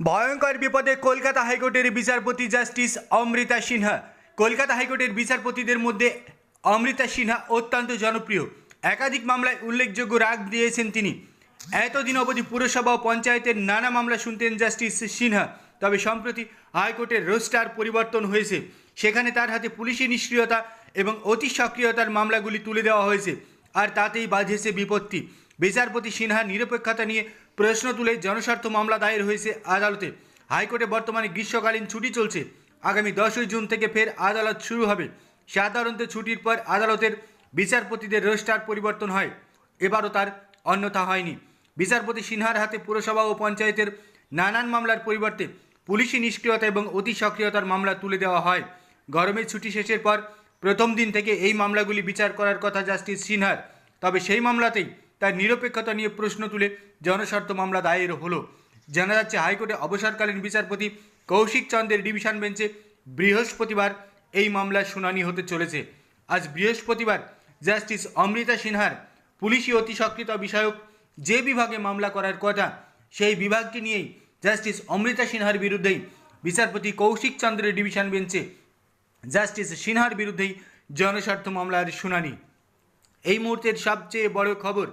ভয়ঙ্কর বিপদে কলকাতা হাইকোর্টের বিচারপতি জাস্টিস অমৃতা সিনহা। কলকাতা হাইকোর্টের বিচারপতিদের মধ্যে অমৃতা সিনহা অত্যন্ত জনপ্রিয়। একাধিক মামলায় উল্লেখযোগ্য রাগ দিয়েছেন তিনি। এতদিন অবধি পুরসভা ও পঞ্চায়েতের নানা মামলা শুনতেন জাস্টিস সিনহা, তবে সম্প্রতি হাইকোর্টের রোস্টার পরিবর্তন হয়েছে। সেখানে তার হাতে পুলিশি নিষ্ক্রিয়তা এবং অতি সক্রিয়তার মামলাগুলি তুলে দেওয়া হয়েছে, আর তাতেই বাজেছে বিপত্তি। বিচারপতি সিনহার নিরপেক্ষতা নিয়ে প্রশ্ন তুলে জনস্বার্থ মামলা দায়ের হয়েছে আদালতে। হাইকোর্টে বর্তমানে গ্রীষ্মকালীন ছুটি চলছে। আগামী দশই জুন থেকে ফের আদালত শুরু হবে। সাধারণত ছুটির পর আদালতের বিচারপতিদের রোস্টার পরিবর্তন হয়। এবারও তার অন্যথা হয়নি। বিচারপতি সিনহার হাতে পুরসভা ও পঞ্চায়েতের নানান মামলার পরিবর্তে পুলিশি নিষ্ক্রিয়তা এবং অতি সক্রিয়তার মামলা তুলে দেওয়া হয়। গরমের ছুটি শেষের পর প্রথম দিন থেকে এই মামলাগুলি বিচার করার কথা জাস্টিস সিনহার। তবে সেই মামলাতেই তার নিরপেক্ষতা নিয়ে প্রশ্ন তুলে জনস্বার্থ মামলা দায়ের হলো। জানা যাচ্ছে হাইকোর্টে অবসরকালীন বিচারপতি কৌশিক চন্দ্রের ডিভিশন বেঞ্চে বৃহস্পতিবার এই মামলার শুনানি হতে চলেছে। আজ বৃহস্পতিবার জাস্টিস অমৃতা সিনহার পুলিশি অতি সক্রিয়তা বিষয়ক যে বিভাগে মামলা করার কথা, সেই বিভাগকে নিয়েই জাস্টিস অমৃতা সিনহার বিরুদ্ধেই বিচারপতি কৌশিক চন্দ্রের ডিভিশন বেঞ্চে জাস্টিস সিনহার বিরুদ্ধেই জনস্বার্থ মামলার শুনানি। এই মুহূর্তের সবচেয়ে বড় খবর